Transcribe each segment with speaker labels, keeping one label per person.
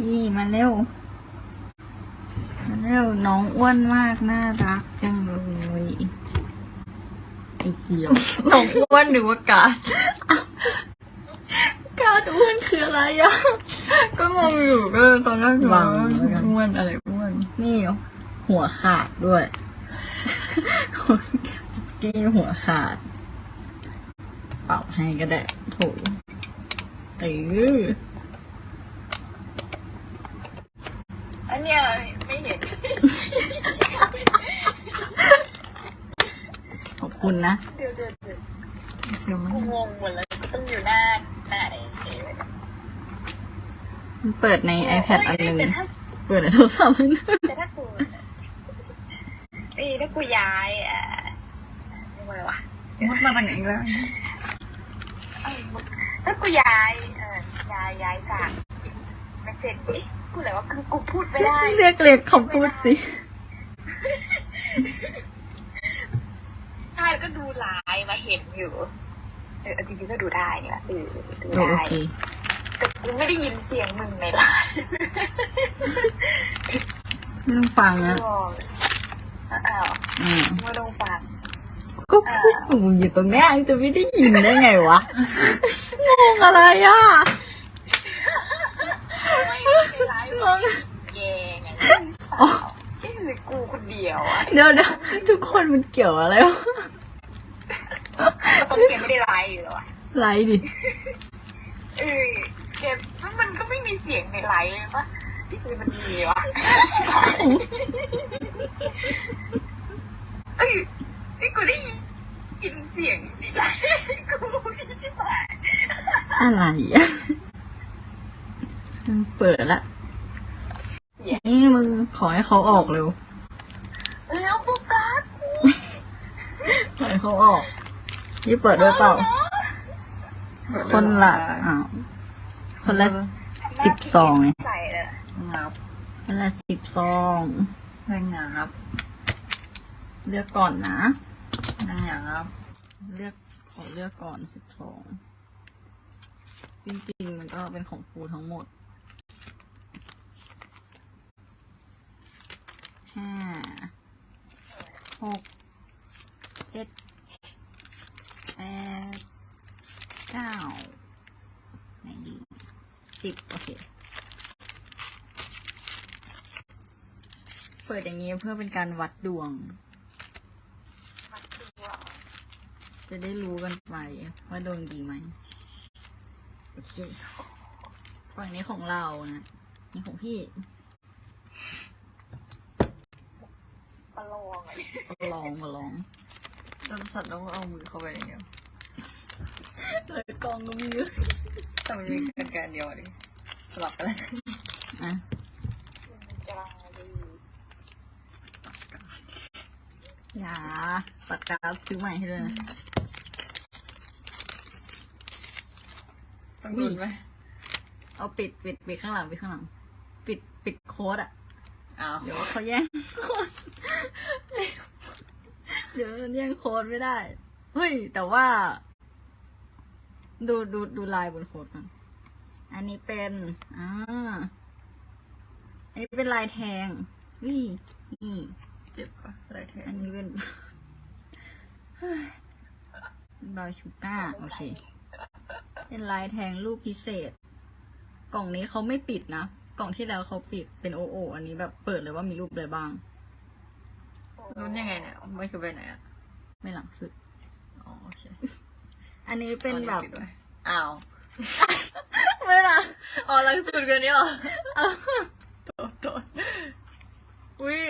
Speaker 1: ยี่มาเร็ว มาเร็ว น้องอ้วนมาก น่ารักจังเลยไอเสียว
Speaker 2: น้องอ้วนหรือว่าการ
Speaker 1: การอ้วนคืออะไรอะ
Speaker 2: ก็งงอยู่ก็ตอนแรกอยู่
Speaker 1: วาง
Speaker 2: ว่า
Speaker 1: ไว้กัน
Speaker 2: อ้วนอะไรอ้วน
Speaker 1: นี่หัวขาดด้วยกี้หัวขาด เป่าให้ก็ได้โถูเออ
Speaker 3: อัน เนี้ยไม่เห็น
Speaker 1: ขอบคุณนะ
Speaker 3: เดี๋ยวเดี๋ยวเดี๋ยว
Speaker 2: เสียวมัน
Speaker 3: กูงงหมดเลยก็ต้องอยู่หน้าหน้าไหนเอง
Speaker 1: มันเปิดใน iPad อันหนึง
Speaker 3: แต่ถ้า
Speaker 1: เปิดในโทรศัพท์อันหนึง
Speaker 3: แต่ถ้ากูนี่ถ้ากูย้ายอะเรียกว่าอะไรวะ
Speaker 2: มดมาจากไหนอีกแล้ว
Speaker 3: เอ้าถ้ากูย้ายเออย้ายย้ายจากเป็นเจ็ด เอ๊ะกูอะไรวะคือกูพูดไม่ได้
Speaker 1: เรียกเรียกคำพูดสิ
Speaker 3: ใช่แล้วก็ดูไลน์มาเห็นอยู่ เออจริงๆก็ดูได้เนี่ยเออดู
Speaker 1: โอ
Speaker 3: ได้
Speaker 1: เค
Speaker 3: แต่กูไม่ได้ยินเสียงมึงในไลน์
Speaker 1: ไม่ต้องฟังนะ
Speaker 3: งงอ้าว
Speaker 1: อืม
Speaker 3: ไม่ต้องฟัง
Speaker 1: ก็พูดอยู่อยู่ตรงเนี้ยจะไม่ได้ยินได้ไงวะ งงอะไรอะ
Speaker 3: ไม่ ในไลน์
Speaker 1: งง
Speaker 3: แย่ไง
Speaker 1: อ๋อ
Speaker 3: เอ๊ะหรือกูคนเดียวอะ
Speaker 1: เดี๋ยวเดี๋ยวทุกคนมันเกี่ยวอะไรวะ
Speaker 3: ตอนแกไม่ได้ไลน์อยู่แล้วอะ
Speaker 1: ไลฟ์ดิ
Speaker 3: เออแกมันก็ไม่มีเสียงในไลน์เลยปะที่คือมันมีวะเอ้ยนี่กูได้ยินเสียงในไลน์กูไม่ใช่ปะ
Speaker 1: อะไรอะมันเปิดละ
Speaker 3: เสียง
Speaker 1: นี่ มึงขอให้เขาออกเร็ว
Speaker 3: แล้วโฟกัส
Speaker 1: ขอให้เขาออกนี่เปิดด้วยเปล่า คนละอ้าวคนละสิบซองไง
Speaker 3: ใส่เลย
Speaker 2: งับ
Speaker 1: คนละสิบซอง
Speaker 2: แรงงับ
Speaker 1: เลือกก่อนนะ
Speaker 2: แรงงับ
Speaker 1: เลือกขอเลือกก่อนสิบสองจริงๆมันก็เป็นของปูทั้งหมด ห้าหกเจ็ดแปดเก้าไหนดีสิบโอเค เปิดอย่างนี้เพื่อเป็นการวัดดวง จะได้รู้กันไปว่าดวงดีไหมโอเค ฝั่งนี้ของเรานะ นี่ของพี่
Speaker 3: ประลองไง
Speaker 1: ลองมาลอง
Speaker 2: แล้วสัตว์ต้องเอามือเข้าไปอย่างเดียว
Speaker 1: เลยกองก็มี
Speaker 2: แต่มันมีกันการเดียวดิสลับกันเลย
Speaker 1: อะ
Speaker 3: ซึ่งกลางดี
Speaker 1: อย่าปากกาซื้อใหม่ให้เลยนะ
Speaker 2: ต้องดุนไหม
Speaker 1: เอาปิดปิดปิดข้างหลังปิดข้างหลัง ปิดปิดโค้ดอะ
Speaker 2: อ้าว
Speaker 1: เดี๋ยวเขาแย่งโค้ด เดี๋ยวมันแย่งโค้ดไม่ได้ เฮ้ย แต่ว่า ดูดูดูลายบนโค้ดก่อนอันนี้เป็นอ่าอันนี้เป็นลายแทงวินี่
Speaker 2: เจ็บปะอะไรแท
Speaker 1: อั
Speaker 2: น
Speaker 1: นนี้เป็นเฮ้ยบาวชูก้าโอเค เป็นลายแทงรูปพิเศษ กล่องนี้เขาไม่ปิดนะ กล่องที่แล้วเขาปิดเป็นโอโอ อันนี้แบบเปิดเลยว่ามีรูปอะไรบ้าง
Speaker 2: รุ้นยังไงเนี่ย ไม่คือไปไหนอะ
Speaker 1: ไม่หลังสุด
Speaker 2: อ๋อโอเค
Speaker 1: อันนี้เป็นแบบ
Speaker 2: อาปิดไว้อ้าว
Speaker 1: ไม่หลัง
Speaker 2: อ๋อหลังสุดกันนี่เหรอโตโตอุ้ย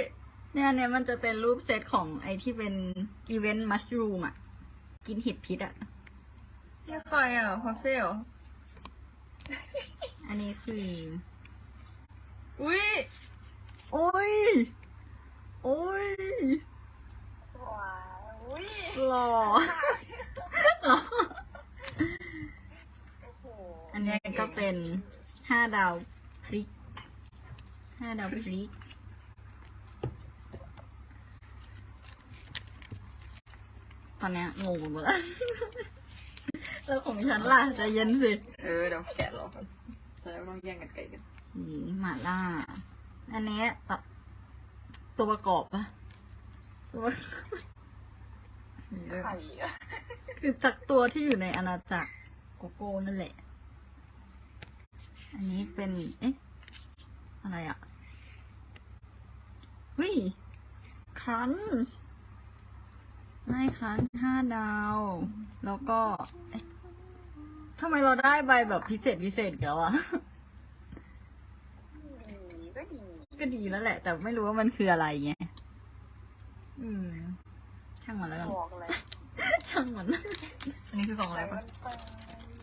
Speaker 1: เนี่ยเนี่ยมันจะเป็นรูปเซตของไอที่เป็นอีเวนต์มัชรูมอะ กินเห็ดพิษอะ
Speaker 2: นี่ใครอะพาเฟ่เหรอ
Speaker 1: อันนี้คือ
Speaker 2: อุ้ย
Speaker 1: โอ้ย โอ้ย
Speaker 3: ว้าวอุ้ย
Speaker 1: หล่อ
Speaker 3: โอ้โห
Speaker 1: อันนี้ก็เป็น ห้าดาวพริกห้าดาวพริกตอนเนี้ยงงหมดแล้วแล้วของฉันล่ะใจะเย็นสิ
Speaker 2: เออเดี๋ยวแกะรอก่อนจะได้ไม่ต้องแย่งกันไกลกัน
Speaker 1: นี่หม่าล่า อันนี้แบบตัวประกอบปะตัวประกอบ
Speaker 3: ไข่อะ
Speaker 1: คือจากตัวที่อยู่ในอาณาจักรโกโก้นั่นแหละ อันนี้เป็น เอ๊ะ อะไรอะวิครันช์ได้ครันช์ห้าดาว แล้วก็เอ๊ะทำไมเราได้ใบแบบพิเศษพิเศษกันวะ
Speaker 3: ดีก็ดี
Speaker 1: ก็ดีแล้วแหละ แต่ไม่รู้ว่ามันคืออะไรไง อืม ช่างมันแล้วกัน
Speaker 3: บอกเลย
Speaker 1: ช่างมัน
Speaker 2: อันนี้คือสองอะไรปะ
Speaker 3: มัน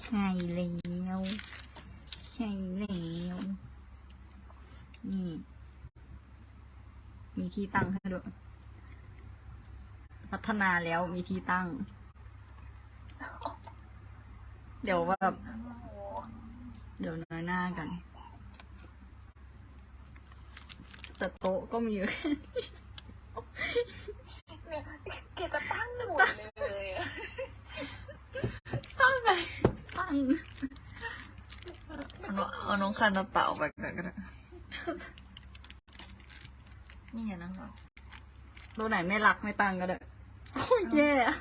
Speaker 1: ใช่แล้วใช่แล้วนี่ มีที่ตั้งให้ด้วย พัฒนาแล้วมีที่ตั้ง เดี๋ยวแบบ
Speaker 3: โอ้โห
Speaker 1: เดี๋ยวน้อยหน้ากัน แต่โต๊ะก็มีอยู่แค่
Speaker 3: เนี่ยเกจะตั้งหมดเลยอะ
Speaker 1: ตั้งไหนตั้ง
Speaker 2: เอาน้องเอาน้องคานาตะออกไปก่อนก็ได้นี่ไงนั่งเรา
Speaker 1: ตัวไหนไม่รักไม่ตั้งก็ได้โอ้ยแย่อะ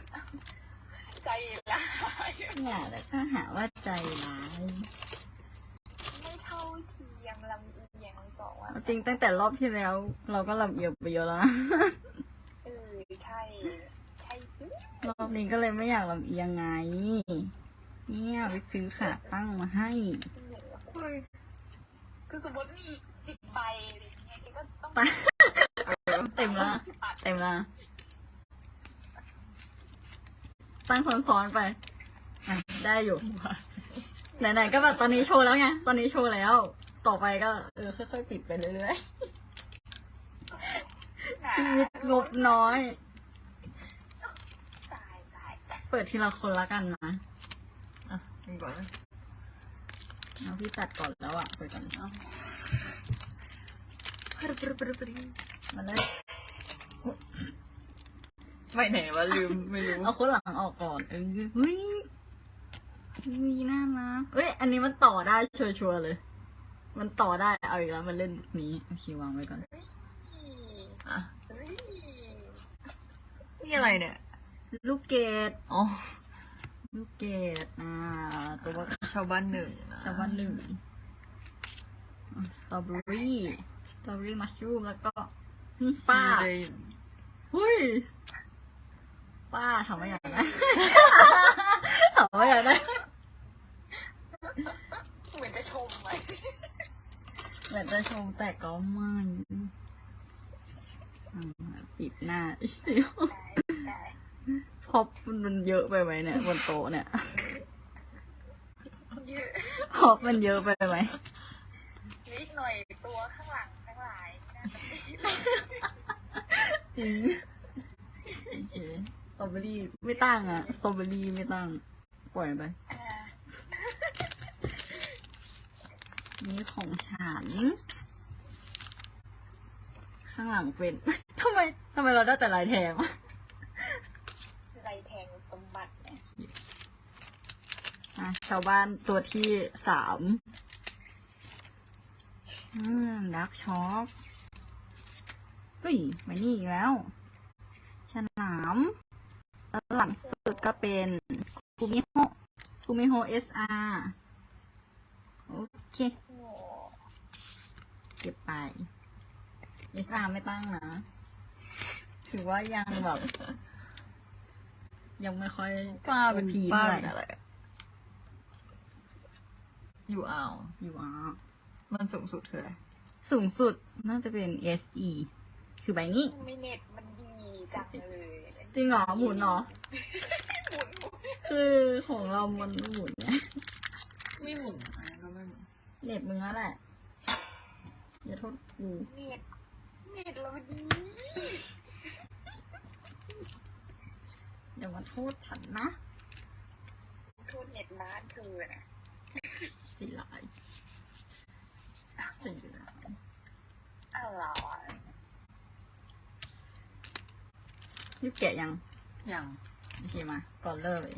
Speaker 3: ใจร้าย
Speaker 1: อย่าแต่ถ้าหาว่าใจร้าย
Speaker 3: ไม่เท่าเทียมลำเอียงสองวัน
Speaker 1: เอาจริงตั้งแต่รอบที่แล้ว เราก็ลำเอียงไปเยอะแล้วนะ
Speaker 3: เออใช่ ใช่สิ
Speaker 1: รอบนี้ก็เลยไม่อยากลำเอียงไง เนี่ยไปซื้อขาตั้งมาให้
Speaker 2: เฮ้ย
Speaker 3: คือสมมติมีสิบใบอะไรอย่างเงี้ยก็ต้อง
Speaker 1: ไปเต็มละ
Speaker 3: สิบบาท
Speaker 1: เต็มละตั้งซ้อนๆไปอะได้อยู่ไหนๆก็แบบตอนนี้โชว์แล้วไง ตอนนี้โชว์แล้ว ต่อไปก็ เออค่อยๆปิดไปเรื่อยๆ ชีวิตงบน้อย
Speaker 3: ตายตาย
Speaker 1: เปิดทีละคนละกันนะ
Speaker 2: อะนี่ก่อนนะ
Speaker 1: เอาพี่ตัดก่อนแล้วอะเปิดก่อนเอามันได้
Speaker 2: ไปไหนวะลืมไม่รู้
Speaker 1: เอาคนหลังออกก่อนเออเฮ้ยมีน่ารักเอ้ย อันนี้มันต่อได้ชัวร์ๆเลย มันต่อได้ เอาอีกแล้วมันเล่นนี้โอเควางไว้ก่อน
Speaker 2: อะ
Speaker 3: เฮ้ย
Speaker 2: นี่อะไรเนี่ย
Speaker 1: ลูกเกด
Speaker 2: อ๋อ
Speaker 1: ลูกเกดอ่า ตัวว่า
Speaker 2: ชาวบ้านหนึ่งนะ
Speaker 1: ชาวบ้านหนึ่งสตรอเบอรี่สตรอเบอรี่มัชรูมแล้วก็ป้า
Speaker 2: เลย
Speaker 1: เฮ้ย ป้าทำไม่อยากได้ทำไม่อยากได้
Speaker 3: เหมือนจะชมไหม
Speaker 1: เหมือนจะชมแต่ก็ไม่อ่าปิดหน้าเดี๋ยว
Speaker 3: ได้ได้
Speaker 1: พอมันเยอะไปไหมเนี่ยบนโต๊ะเนี่ย
Speaker 3: เยอะ
Speaker 1: พอมันเยอะไปไหม
Speaker 3: นิดหน่อยตัวข้างหลังทั้งหลายน่าจะไม่ใช่
Speaker 1: จริงโอเคสตรอเบอรี่ไม่ตั้งอะสตรอเบอรี่ไม่ตั้งปล่อยไป
Speaker 3: อ่า
Speaker 1: นี่ของฉัน ข้างหลังเป็นทำไมทำไมเราได้แต่ลายแทงวะ
Speaker 3: ไรแทงสมบัติเนี่ย
Speaker 1: อะชาวบ้านตัวที่สามอืมดักช็อปเฮ้ยมานี่อีกแล้วฉลามแล้วหลังสุดก็เป็นคูมิโฮคูมิโฮเอสอาร์โอเค เก็บไป SR ไม่ตั้งนะ ถือว่ายังแบบ ยังไม่ค่อย
Speaker 2: ป้าเป็น
Speaker 1: พี
Speaker 2: ป้า
Speaker 1: เท่าไหร่
Speaker 2: อะไรอยู่อ่าว
Speaker 1: อยู่อะ
Speaker 2: มันสูงสุดคืออะไร
Speaker 1: สูงสุดน่าจะเป็น SE คือใบนี้
Speaker 3: ไม่เน็ตมันดีจังเลย
Speaker 1: จริงเหรอ หมุนเหรอ
Speaker 3: หมุนหมุน
Speaker 1: คือของเรามันหมุนไง
Speaker 2: ไม่หมุนอันนั้นก็ไม่หมุน
Speaker 1: เน็ตมึงแล้วแหละ อย่าโทษกู
Speaker 3: เน็ตเน็ตเราดี
Speaker 1: อย่ามาโทษฉันนะ
Speaker 3: โทษเน็ตร้านเธอนะ
Speaker 1: lied. Send you that one. ยุแกยัง
Speaker 2: ยัาง
Speaker 1: โอเคมา ก่อนเริ่มเลย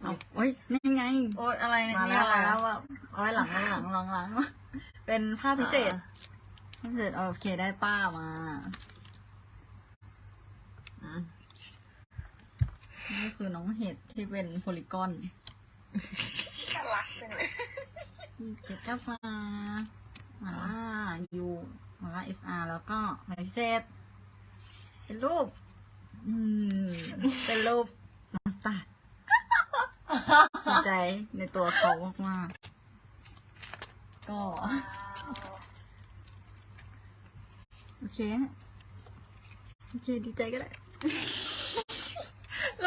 Speaker 1: เอาโอ้ยนี่ไง
Speaker 2: โอ้ยอะไรเนี่อะไร
Speaker 1: แล้วว่าเอาไหลังไว้หลังหลังหลังเป็นภาพพิเศษ พิเศษ โอเคได้ป้ามา คือน้องเห็ดที่เป็นโพลิกอน
Speaker 3: น่ารักจังเลย
Speaker 1: เก็บกาฟามาล่ายูมาล่าเอสอาร์แล้วก็หมายพิเศษ เป็นรูป อืม เป็นรูปน้องสตาร์ดดีใจในตัวเขามากๆ ก็ โอเค โอเค ดีใจก็ได้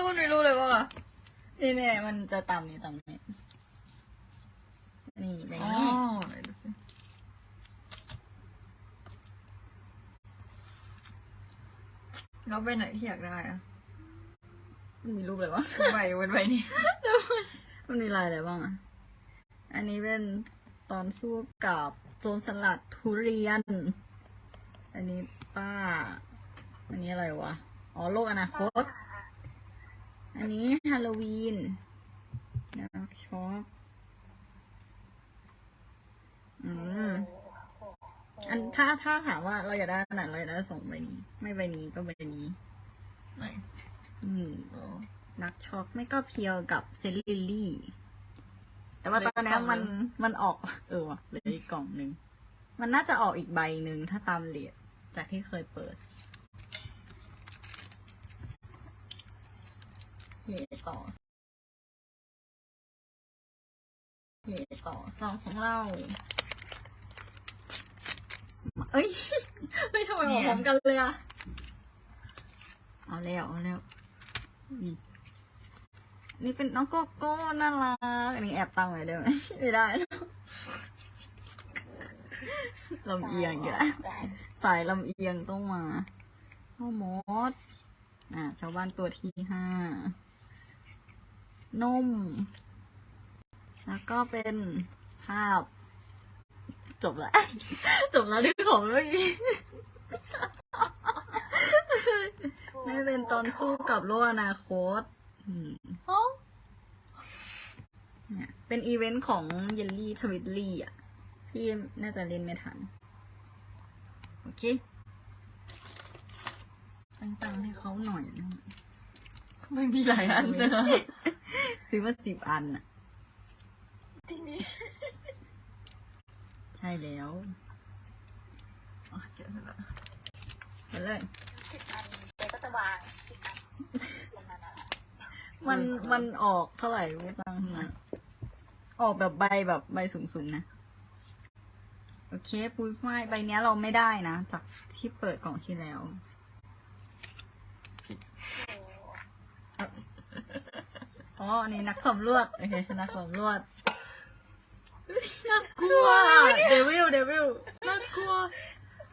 Speaker 2: แล้วมันไม่รู้เลยว่า
Speaker 1: นี่เนี่ยมันจะต่ำนี่ต่ำนี่นี่อย่าง
Speaker 2: อ๋อ
Speaker 1: นี้
Speaker 2: ไหนดูสิแล้วไปไหนที่อยากได้อะ
Speaker 1: มันมีรูปอะไรบ้าง
Speaker 2: ใบวันใบนี้
Speaker 1: มันมีลายอะไรบ้างอะ อันนี้เป็นตอนสู้กับโจรสลัดทุเรียน อันนี้ป้า อันนี้อะไรวะ อ๋อ โลกอนาคต อันนี้ฮาโลวีนดาร์กช็อปอืมอันถ้าถ้าถามว่าเราอยากได้อันไหนเราอยากได้สองใบนี้ ไม่ใบนี้ก็ใบนี้
Speaker 2: ไหน
Speaker 1: นี่นักช็อกไม่ก็เพียวกับเซนลิลลี่ แต่ว่าตอนนี้มันมันออก เออเหลืออีกกล่องหนึ่ง มันน่าจะออกอีกใบหนึ่งถ้าตามเลทจากที่เคยเปิด เคต่อเคต่อซองของเราเอ้ย ไม่ทำไมบอกพร้อมกันเลยอะเอาแล้วเอาแล้วนี่เป็นน้องโกโก้น่ารักอันนี้แอบตังไว้ได้ไหมไม่ได้ลำเอียงอีกแล้วสายลำเอียงต้องมาพ่อมดอ่าชาวบ้านตัวที่ห้า นุ่ม แล้วก็เป็นภาพ จบแล้วจบแล้วที่ของเมื่อกี้นี่เป็นตอนสู้กับโลกอนาคตอืม
Speaker 2: อ๋อ
Speaker 1: เนี่ยเป็นอีเวนต์ของเยลลี่ทวิตลี่อะ พี่น่าจะเล่นไม่ทัน โอเคตั้งตังให้เขาหน่อยนะ
Speaker 2: ไม่มีหลายอันเลยอ
Speaker 1: ซื้อมาสิบอันอะ
Speaker 3: จริงดิ
Speaker 1: ใช่แล้ว
Speaker 2: อ๋อเก็บเสร็จแล้ว
Speaker 1: ไปเลย
Speaker 3: สิบอันเจ๊ก็จะวางสิบอันลงมาน่ะ
Speaker 1: มันมันออกเท่าไหร่ไม่ตั้งนะออกแบบใบแบบใบสูงๆนะ โอเค ปุ้ยฝ้ายใบเนี้ยเราไม่ได้นะ จากที่เปิดกล่องที่แล้ว
Speaker 3: โอ้
Speaker 1: อ๋อ อันนี้นักสำรวจ โอเค นักสำรวจน่ากลัวเดวิล เดวิล น่ากลัว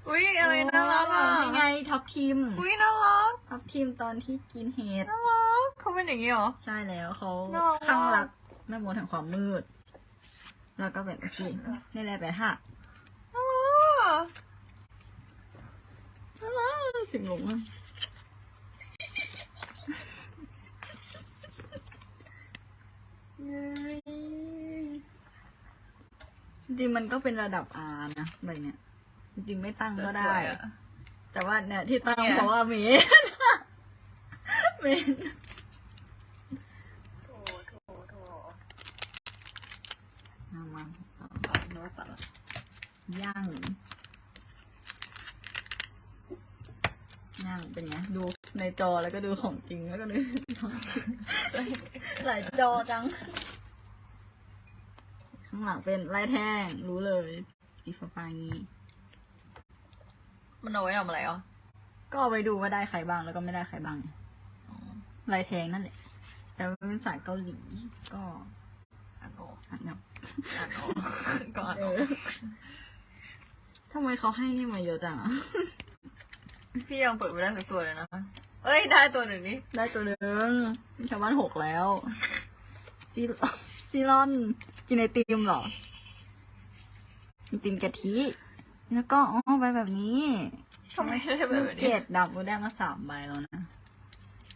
Speaker 2: อุ้ยอะไรน่ารักอะ
Speaker 1: นี่ไงท็อปทีม
Speaker 2: อุ้ยน่ารัก
Speaker 1: ท็อปทีมตอนที่กินเห็ด
Speaker 2: น่ารักเขาเป็นอย่างนี้เหรอ
Speaker 1: ใช่แล้วเขา
Speaker 2: น่ารัก
Speaker 1: ข้างรักแม่มดแห่งความมืด แล้วก็เป็นโอเคนี่แหละแปดห้า
Speaker 2: น่ารัก
Speaker 1: น่ารักสิงหลงอะจริ งๆมันก็เป็นระดับ R นะใบเนี้ยจริงๆไม่ตั้งก็ได้
Speaker 2: สวยอะ
Speaker 1: แต่ว่าเนี่ยที่ตั้ง
Speaker 2: เนี่ย
Speaker 1: เพราะว่าเมนเมน
Speaker 3: โถโถโถ
Speaker 1: มามา
Speaker 2: ตัดโน้ตตัดละ
Speaker 1: ย่างย่างเป็นไงดูในจอแล้วก็ดูของจริงแล้วก็ดูของจริงหลายจอจังข้างหลังเป็นลายแท่งรู้เลยสีฟ้าๆอย่างนี้
Speaker 2: มันเอาไว้ทำอะไรอะ
Speaker 1: ก็เอาไปดูว่าได้ใครบ้างแล้วก็ไม่ได้ใครบ้างไงลายแทงนั่นแหละ แต่ว่าเป็นสายเกาหลีก็
Speaker 2: อ่านออก
Speaker 1: อ่านเนาะ
Speaker 2: อ่านออกก็อ่าน
Speaker 1: เอ
Speaker 2: ออก
Speaker 1: อทำไมเขาให้นี่มาเยอะจังอะ
Speaker 2: พี่ยังเปิดไม่ได้สักตัวเลยนะเอ้ยได้ตัวหนึ่งนี่
Speaker 1: ได้ตัวหนึ่งชาวบ้านหกแล้วซี ซีรอนกินไอติมเหรอไอติมกะทิ แล้วก็อ๋อใบแบบนี้
Speaker 2: ทำไมได้แบบ
Speaker 1: ลูก
Speaker 2: นี้
Speaker 1: เกดดับกูได้มาสามใบแล้วนะ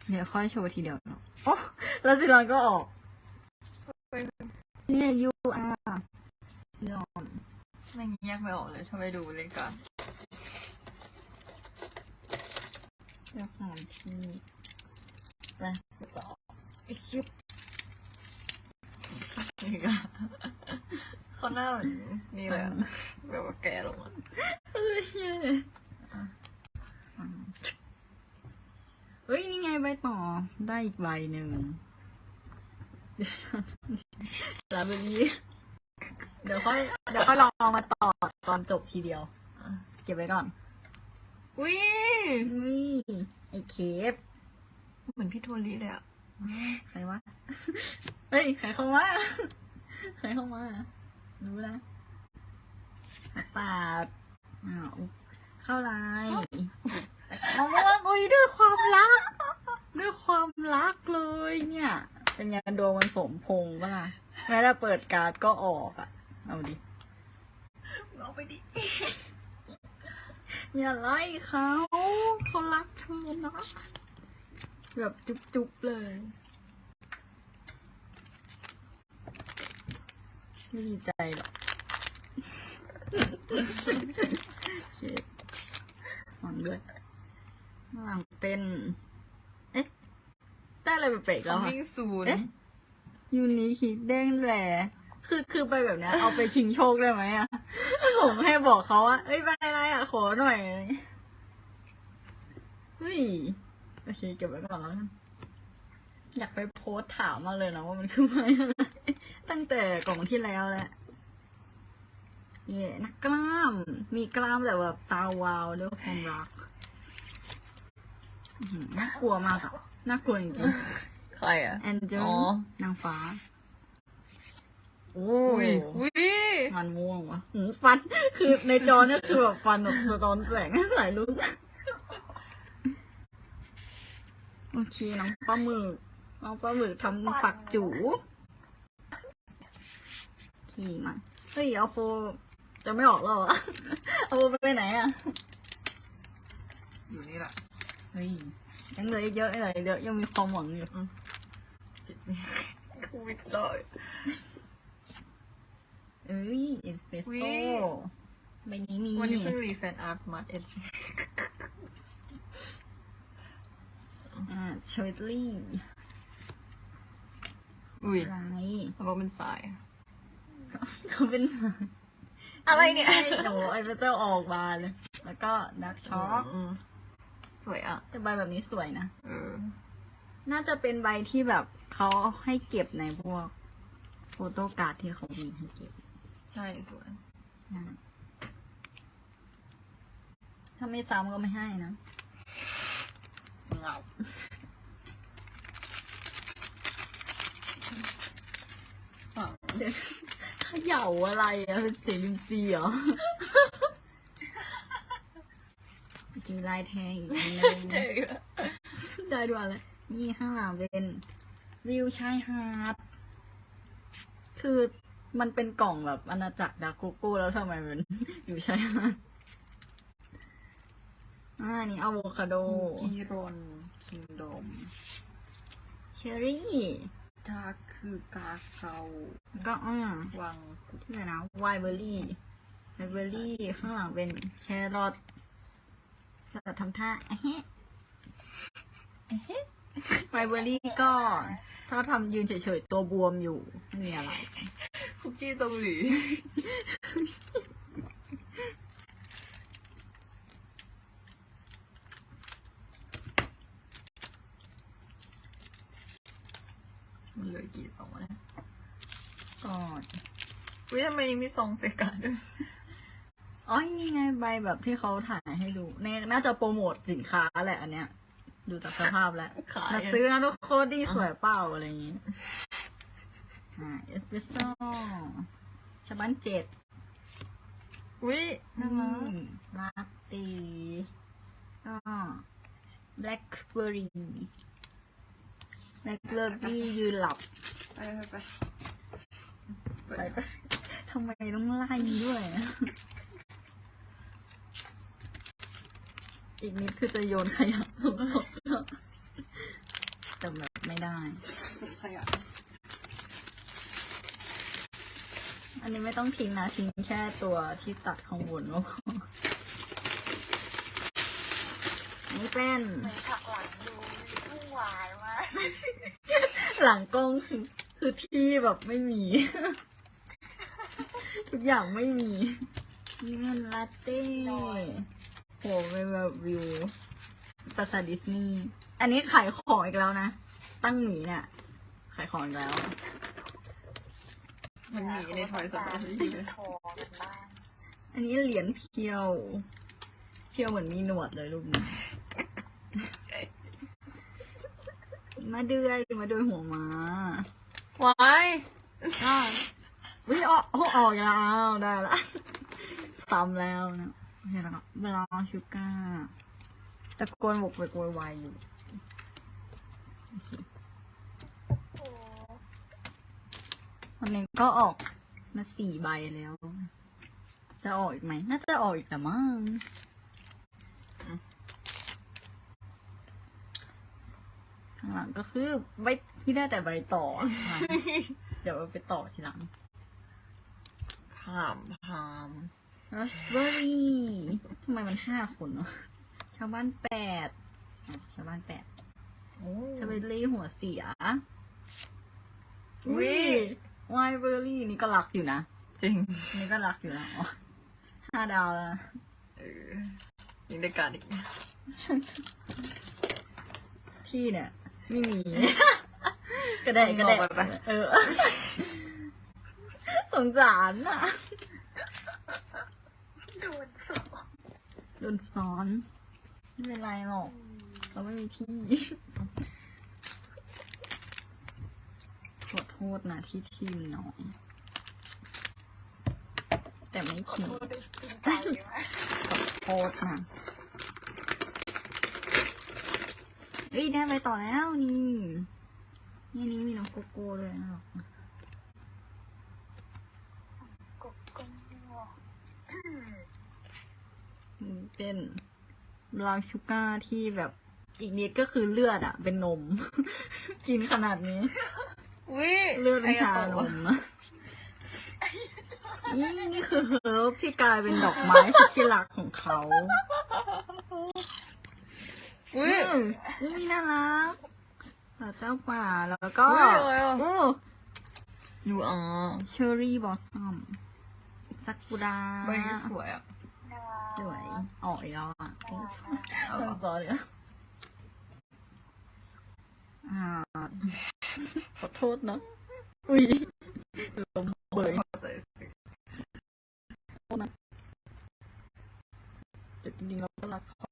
Speaker 1: เดี๋ยวค่อยโชว์ทีเดียวเนาะโอ้แล้วซีรอนก็ออก
Speaker 2: เอ
Speaker 1: เนี่ย you are ยอม
Speaker 2: ไม่แยกไม่ออกเลยถ้าไปดูเลยก่อน
Speaker 1: เจ้าของที่ไปต่อไอ้ชิบ
Speaker 2: นี่ก็เขาหน้าเหมือนนี่เลยอะแบบว่าแกลงอะ
Speaker 1: เอ้ยเหี้ยอืมเฮ้ย นี่ไงใบต่อได้อีกใบหนึ่งลาเบอรี่เดี๋ยวค่อยเดี๋ยวค่อยลองมาต่อตอนจบทีเดียว เก็บไว้ก่อน
Speaker 2: อุ้ย
Speaker 1: นี่ไอ้เคฟ
Speaker 2: เหมือนพี่โทลิเลยอะ
Speaker 1: ใครวะเฮ้ยใครเข้ามาใครเข้ามารู้นะปาดอ้าวเข้าไลน์มะม่วงอุ้ยด้วยความรัก ด้วยความรักเลยเนี่ย เป็นไงดวงมันสมพงษ์ปะล่ะแม้แต่เปิดการ์ดก็ออกอะเอาดิ
Speaker 2: เอาไปดิ
Speaker 1: อย่าไล่เขา เขารักเธอนะ แบบจุ๊บๆเลย ไม่ดีใจหรอกเช็ดหวังด้วยข้างหลังเป็นเอ๊ะได้อะไรแปลกๆแล้วอะ
Speaker 2: วิ่งศูน
Speaker 1: เอ๊ะ
Speaker 2: ย์
Speaker 1: ยูนิคิดเด้งแหละคือคือไปแบบเนี้ย เอาไปชิงโชคได้ไหมอะส่งให้บอกเขาว่าเอ้ยใบอะไรอะขอหน่อยอะไรเงี้ยเฮ้ย โอเคเก็บไว้ก่อนแล้วกันอยากไปโพสต์ถามมากเลยนะว่ามันคือใบอะไรตั้งแต่กล่องที่แล้วแหละเย่นักกล้าม มีกล้ามแต่แบบตาวาวด้วยความรักอื้อหือน่ากลัวมากอะน่ากลัวจริงๆ
Speaker 2: ใครอะ
Speaker 1: แอนเจล
Speaker 2: อ๋อ
Speaker 1: นางฟ้าโอ้
Speaker 2: อุ้ยอุ้ย
Speaker 1: มันม่วงวะหูฟัน คือในจอเนี่ยคือแบบฟันแบบสะท้อนแสงสายลุก โอเคน้องปลาหมึกน้องปลาหมึกทำปักจูขี่มาเฮ้ยเอาโฟจะไม่ออกแล้วเหรอเอาโฟไปไหนอะ
Speaker 2: อยู่นี่แหละ
Speaker 1: เฮ้ยยังเหลืออีกเยอะเลยเดี๋ยวยังมีความหวังอยู่
Speaker 2: กูวิดเลย
Speaker 1: เอ้ยเอสเปรส
Speaker 2: อุ๊
Speaker 1: โซ่
Speaker 2: ย
Speaker 1: ใบนี้มี
Speaker 2: วันนี้เพิ่งรีแฟนอาร์ตมาเอ็ด
Speaker 1: อ่าเชอร์รี่
Speaker 2: อุ้ย
Speaker 1: ไร
Speaker 2: แล้วก็เป็นสาย
Speaker 1: เขาเป็นสาย
Speaker 2: อะไรเนี่ย
Speaker 1: ใช่โอ้ไอ้พระเจ้าออกมาเลย แล้วก็ดักช็อก
Speaker 2: อืมสวยอะ
Speaker 1: แต่ใบแบบนี้สวยนะ
Speaker 2: เออ
Speaker 1: น่าจะเป็นใบที่แบบเขาให้เก็บในพวกโฟโต้การ์ดที่เขามีให้เก็บ
Speaker 2: ใช่สวย
Speaker 1: นะถ้าไม่ซ้ำก็ไม่ให้นะ
Speaker 2: เงา
Speaker 1: ฝังเด็กขย่าอะไรอะเป็นเสียงดินซีเหรอมีลายแทงอีกนิดนึง
Speaker 2: เจ๋งอะ
Speaker 1: ได้ด้วยอะไรนี่ข้างหลังเป็นวิวชายหาด คือมันเป็นกล่องแบบอาณาจักรดากูกูแล้วทำไมมันอยู่ชายหาด อ่านี่อะโวคาโด
Speaker 2: กีรอนคิงดม
Speaker 1: เชอรี่
Speaker 2: ทาคือกาเกา
Speaker 1: แล้วก็อ่า
Speaker 2: วัง
Speaker 1: ที่ไหนนะไวเบอร์รี่ไวเบอร์รี่ข้างหลังเป็นแครอทแบบทำท่าอะเฮ้ไวเบอร์รี่ก็ ถ้าทำยืนเฉยๆ ตัวบวมอยู่ไม่มีอะไร
Speaker 2: คุกกี้เกาหลี มันเหลือกี่ซองวะเนี่ย
Speaker 1: ก็
Speaker 2: อุ้ยทำไมนี่มีซองเฟกาด้วย
Speaker 1: อ๋อนี่ไงใบแบบที่เขาถ่ายให้ดูเนี่ยน่าจะโปรโมทสินค้าแหละอันเนี้ย ดูจากสภาพแล้ว
Speaker 2: ขาย
Speaker 1: มาซื้อนะทุกคนดีสวยเปล่าอะไรอย่างงี้อ่าเอสเปรสโซ่ชาบันเจ็ด
Speaker 2: อุ้ยน่ารัก
Speaker 1: ลาตีก็แบล็คเบอร์รี่ แบล็คเบอร์รี่ยืนหลับ
Speaker 2: ไปไปไป
Speaker 1: ไปปะทำไมต้องไล่ด้วย อีกนิดคือจะโยนขยะลงโลกแล้วแต่แบบไม่ได้
Speaker 2: ขยะ
Speaker 1: นนี้ไม่ต้องทิ้งนะ ทิ้งแค่ตัวที่ตัดข้างบนก็พออันนี่เป็น
Speaker 3: เหมือนฉากหลังดูวุ่นวายมาก
Speaker 1: หลังกล้องคือคือที่แบบไม่มี ทุกอย่างไม่มีนี่เป็นลาเต้โหเป็นแบบวิวปราสาทดิสนีย์ อันนี้ขายของอีกแล้วนะ ตั้งหมีเนี่ยขายของอีกแล้ว
Speaker 2: มันหนีในทอยสตอรี่เลย
Speaker 3: โทรกันบ้าง
Speaker 1: อันนี้เหรียญเพียว เพียวเหมือนมีหนวดเลยรูปนี้ มาเดือยมาเดือยหัวม้า
Speaker 2: วาย
Speaker 1: อ่าวิออกออกแล้วได้ละซ้ำแล้วนะโอเคแล้วครับเวลาชูก้าตะโกนบกไปโวยวายอยู่โอเค
Speaker 3: โอ้
Speaker 1: วันนี้ก็ออกมาสี่ใบแล้ว จะออกอีกไหม น่าจะออกอีกแต่มั้ง ข้างหลังก็คือใบที่ได้แต่ใบต่ออะเดี๋ยวเอาไปต่อทีหลัง
Speaker 2: พามพาม
Speaker 1: ราสเบอร์รี่ทำไมมันห้าคนเนาะชาวบ้านแปดอ๋อชาวบ้านแปด
Speaker 2: โอ้
Speaker 1: สตรอเบอรี่หัวเสีย
Speaker 2: อุ๊ย
Speaker 1: ไวน์เบอร์รี่นี่ก็รักอยู่นะ
Speaker 2: จริง
Speaker 1: นี่ก็รักอยู่นะอ๋อห้าดาวแล้วนะ
Speaker 2: เออยิงได้การอีก
Speaker 1: ที่เนี่ย ไม่มี ก็ได้ก็ได้
Speaker 2: งอกไปปะ
Speaker 1: เออ สงสารอะ
Speaker 3: โดนสอบ
Speaker 1: โดนซ้อน ไม่เป็นไรหรอก เราไม่มีที่ขอโทษนะที่ทีมน้องแต่ไม่
Speaker 3: ขอ
Speaker 1: ที
Speaker 3: โทษด้วยจริงใจมาก
Speaker 1: ขอโทษนะ เฮ้ยได้ไปต่อแล้วนี่ นี่นี่มีน้องโกโก้ด้วยนะ
Speaker 3: กบกงอืม
Speaker 1: อืมเป็นบราวน์ชูการ์ที่แบบอีกนิดก็คือเลือดอะเป็นนม กินขนาดนี้
Speaker 2: อุ้ย
Speaker 1: เลือดเป็นชา
Speaker 2: ไโตะ
Speaker 1: นมนะนี่นี่คือเฮิร์บที่กลายเป็นดอกไม้สุดที่รักของเขา
Speaker 2: อุ้ย
Speaker 1: อืมนี่น่ารักพระเจ้าป่าแล้วก็
Speaker 2: อุ๊ยอะไรอะ
Speaker 1: โอ้
Speaker 2: ดูอะ
Speaker 1: เชอร์รี่บอสซัมซากุระ
Speaker 2: ใบนี้สวยอะ
Speaker 3: น่ารัก
Speaker 1: สวยออกอีกแล้วอะ
Speaker 3: น่ารักมาก
Speaker 2: เอา
Speaker 1: ต้
Speaker 2: เหร
Speaker 1: อ
Speaker 2: อง
Speaker 1: ซอเลยอ่าขอโทษนะอุ้ยลมเบย
Speaker 2: เข้าใจสิ
Speaker 1: แต่จริงๆเราก็รักเขา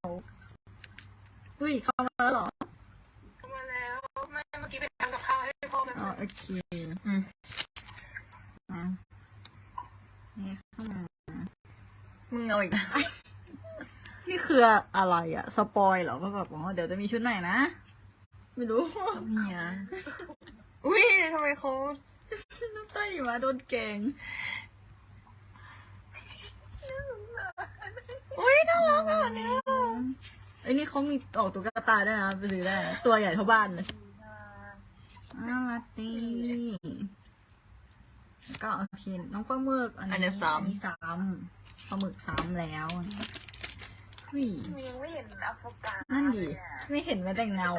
Speaker 1: อุ้ยเข้ามาแล้วเหรอ
Speaker 3: เข้ามาแล้วแม่เมื่อกี้ไปทำกับข้าวให้พ่อแบบ
Speaker 1: อ๋อโอเค
Speaker 2: อืม
Speaker 1: อะนี่เข้ามา
Speaker 2: มึงเอาอีกนะ
Speaker 1: นี่คืออะไรอะสปอยเหรอว่าแบบอ๋อเดี๋ยวจะมีชุดไหนนะ ไม่รู้
Speaker 2: เมียอุ้ยทำไมเขา
Speaker 1: น้ำตาหิมะโดนแกง
Speaker 2: อุ้ยน่ารักอะเนี่ย
Speaker 1: ไอ้ยนี่เขามีออกตุ๊กตาด้วยนะไปซื้อได้นะตัวใหญ่เท่าบ้านเลยอ่าลาตีแล้วก็โอเคน้องปลาหมึกอัน
Speaker 2: อันนี้
Speaker 1: นี้
Speaker 2: ซ้
Speaker 1: อันนี้ซ้ำปลาหมึกซ้ำแล้วเฮ้ย
Speaker 3: หนูยังไม่เห็นอัฟกา
Speaker 1: นั่นดิ
Speaker 3: เลยอะ
Speaker 1: ไม่เห็นแม้แต่เงา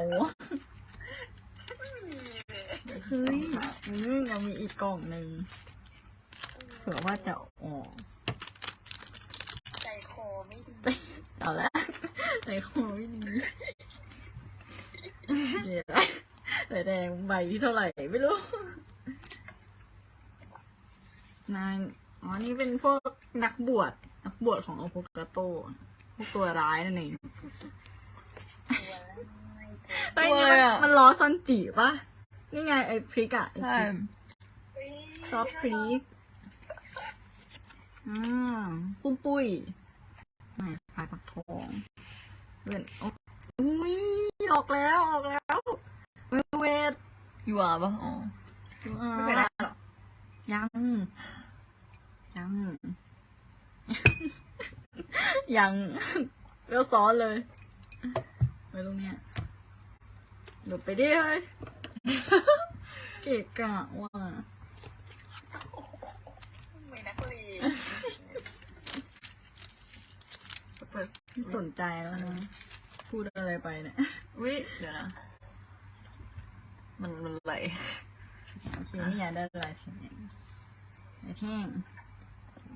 Speaker 3: ไม่มีเลย
Speaker 1: เฮ้ยอืมเรามีอีกกล่องหนึ่งเผื่อว่าจะออก
Speaker 3: ใจคอไม่ดี
Speaker 1: เอาละ ใจคอไม่ดีเดี๋ยวแต่แดงใบที่เท่าไหร่ไม่รู้นายอ๋อ นี่เป็นพวกนักบวช นักบวชของโอโปกาโตพวกตัวร้ายนั่นเอง
Speaker 3: ตัวแล้วไม่ตัว
Speaker 1: เฮ้ยนี่มันมันล้อซันจิปะนี่ไงไอ้พริกอะไอ้
Speaker 2: ใช่
Speaker 1: พริกซอฟพริกอ่าปุ้มปุ้ยไม่ปลายปักทอง เว้นอ้อุ้ยออกแล้วออกแล้วเวลเวท
Speaker 2: ยูอาร์ปะอ๋อไม่เคยได้หรอ
Speaker 1: ยังยังยังเวซ้อนเลยไว้ตรงเนี้ยหลบไปดิเฮ้ยเกะกะว่ะ
Speaker 3: แหม
Speaker 1: สนใจแล้วนะ พูดอะไรไปเนี่ย
Speaker 2: อุ้ยเดี๋ยวนะ มันมันไหล
Speaker 1: โอเคนี่อยากได้ลายแทงลายแท่ง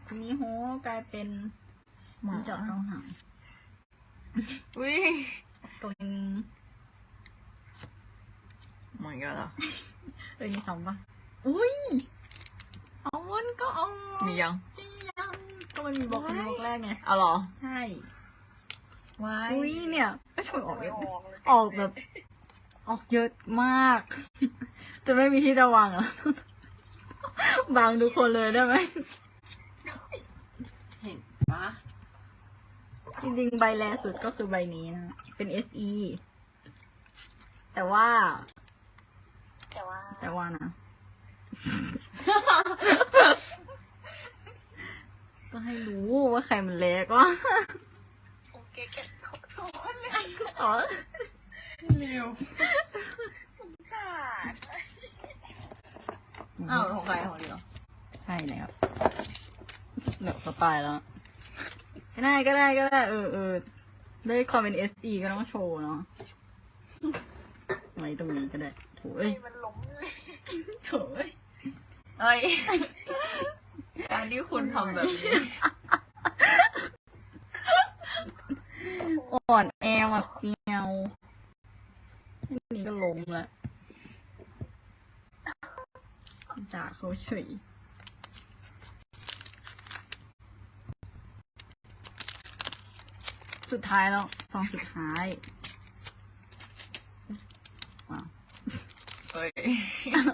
Speaker 1: ทีนี้โหกลายเป็น
Speaker 2: หมา
Speaker 1: เจาะเข้าหาง
Speaker 2: อุ้ย
Speaker 1: ตัวนึง
Speaker 2: หมายก็แล้ว
Speaker 1: เอ้ยมีสองปะอุ้ยเอามันก็เอา
Speaker 2: มียัง
Speaker 1: ยังก็มันมีบล็อกนี้บล็อกแรกไง
Speaker 2: เอาเหรอ
Speaker 1: ใช่
Speaker 2: ว้าย
Speaker 1: อุ้ยเนี่ยไม่ถูกออก
Speaker 3: ไม่
Speaker 1: เลย
Speaker 3: ออกเลย
Speaker 1: ออกแบบ ออกเยอะมาก จะไม่มีที่ระวังแล้วบางทุกคนเลยได้ไหม
Speaker 2: เห็นปะ
Speaker 1: จริงๆ ใบแรสุดก็คือใบนี้นะ เป็น SE แต่ว่า
Speaker 3: แต่ว่า
Speaker 1: แต่ว่านะ ก็ให้รู้ว่าใครมันเล็กว่า
Speaker 3: โอ เคเก็บของสอนเลย
Speaker 1: อ๋อ
Speaker 2: เร็ว
Speaker 3: สงสาร
Speaker 2: อ้าวของใครของเดียว
Speaker 1: ใช่แล้วเดี๋ยวสไตล์แล้วก็ได้ก็ได้ก็ได้เออเออได้ความเป็น SE ก็ต้องโชว์เนาะไว้ตรงนี้ก็ได้โถเอ้ย
Speaker 3: มันล้มเลย
Speaker 1: โถเอ้ย
Speaker 2: เอ้ยการที่คุณทำแบบนี้
Speaker 1: อ่อนแอว่ะเซียวแค่นี้ก็ล้มละด่าเขาเฉยสุดท้ายแล้วซองสุดท้ายว้าว
Speaker 2: เอ้ย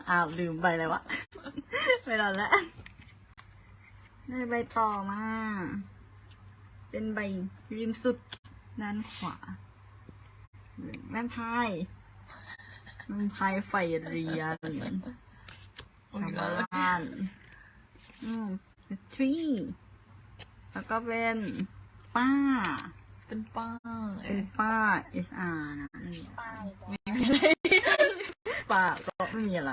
Speaker 1: อ้าวลืมไปเลยวะไปรอนแล้วได้ใบต่อมา เป็นใบริมสุด ด้านขวาแม่พายแม่พายไฟเรียน
Speaker 2: โอ้ย
Speaker 1: ชาว
Speaker 2: แล้ว
Speaker 1: บ้านอืมทรีแล้วก็เป็นป้า
Speaker 2: เป็นป้าเอ้
Speaker 1: เป็น
Speaker 2: ย
Speaker 1: ป้า SR นะนี่
Speaker 3: ป้ายบอก
Speaker 2: ไม่มีอะไร
Speaker 1: ป้าก็ไม่มีอะไร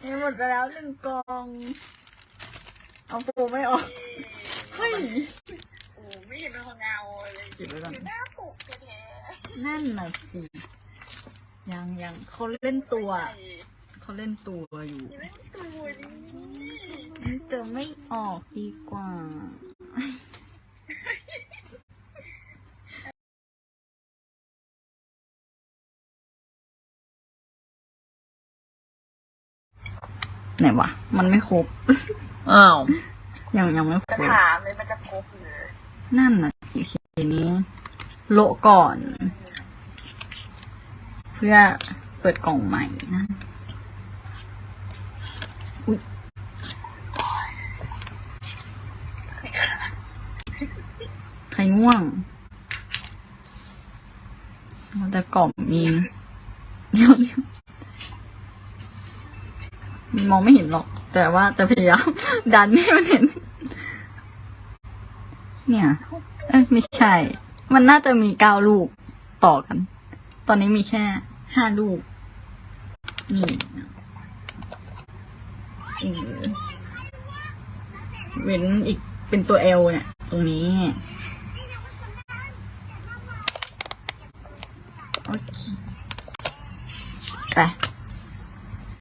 Speaker 1: เอ้ยหมดไปแล้วหนึ่งกล่อง เอาโฟมไม่ออก เฮ้ย
Speaker 3: โอ้ ไม่เห็นเป็นของเงาเลย
Speaker 1: เก็บไว้ก่อน
Speaker 3: อยู่หน้าปกแท้
Speaker 1: นั่นน่ะสิยังยังเขาเล่น
Speaker 3: ๆ
Speaker 1: ตัว
Speaker 3: ใหญ่
Speaker 1: เขาเล่นตัวอยู่
Speaker 3: อยู่เล่นตัวนี้
Speaker 1: มันจะไม่ออกดีกว่า ไหนวะ มันไม่ครบ
Speaker 2: อ้าว
Speaker 1: ยังยังไม่ค
Speaker 3: จะ
Speaker 1: รบ
Speaker 3: ถามเลยมันจะครบหรือ
Speaker 1: นั่นนะสิทีนี้ โละก่อน เพื่อเปิดกล่องใหม่นะอุ๊ยไข่ง่วงแต่กล่องมีเดี๋ยวมองไม่เห็นหรอก แต่ว่าจะพยายามดันให้มันเห็น เนี่ย เอ้ยไม่ใช่ มันน่าจะมีเก้าลูกต่อกัน ตอนนี้มีแค่ห้าลูก นี่เออเว้นอีกเป็นตัวเอลเนี่ย ตรงนี้